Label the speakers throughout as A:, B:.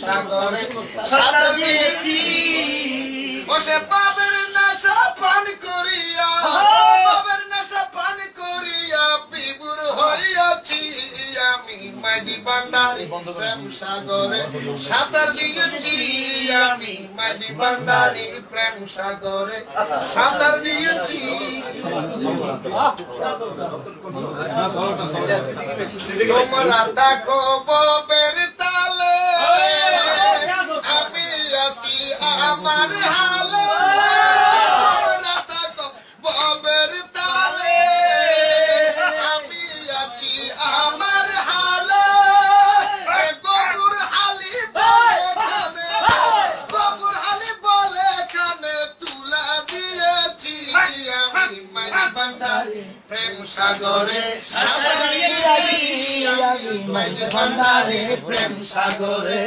A: সাগরে সাঁতার দিয়েছি বসে পাবের নেশা পান করিয়া পাবের নেশা পান করিয়া বিবুর হইয়াছি আমি মাঝি ভান্ডারি প্রেম সাগরে সাঁতার দিয়েছি আমি মাঝি ভান্ডারি প্রেম সাগরে সাঁতার দিয়েছি। তোমরা দেখো তালে, আমি আছি আমার হালে। আমি আছি আমার প্রেম সাগরে সাঁতার দিয়েছি আমি মাঝি প্রেম সাগরে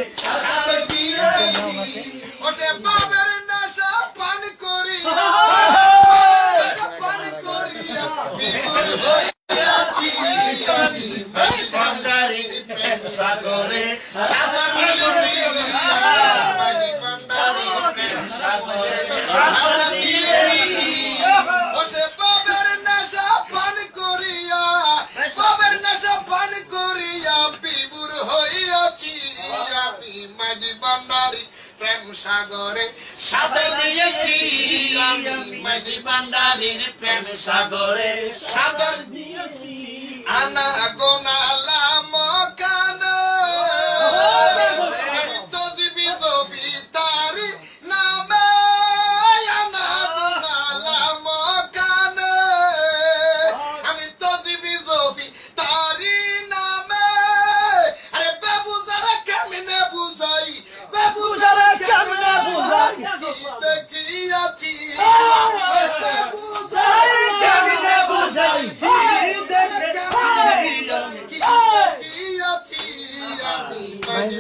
A: সাগরে প্রেম সাগরে সাথে দিয়েছি মাঝি ভান্ডারির প্রেম সাগরে সাথে দিয়েছি আনা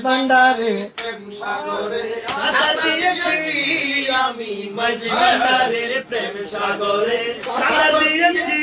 B: ভান্ডারে
A: প্রেম সাগরে সাঁতার দিয়েছি আমি মাঝি ভান্ডারে প্রেম সাগরে।
C: দিয়েছি।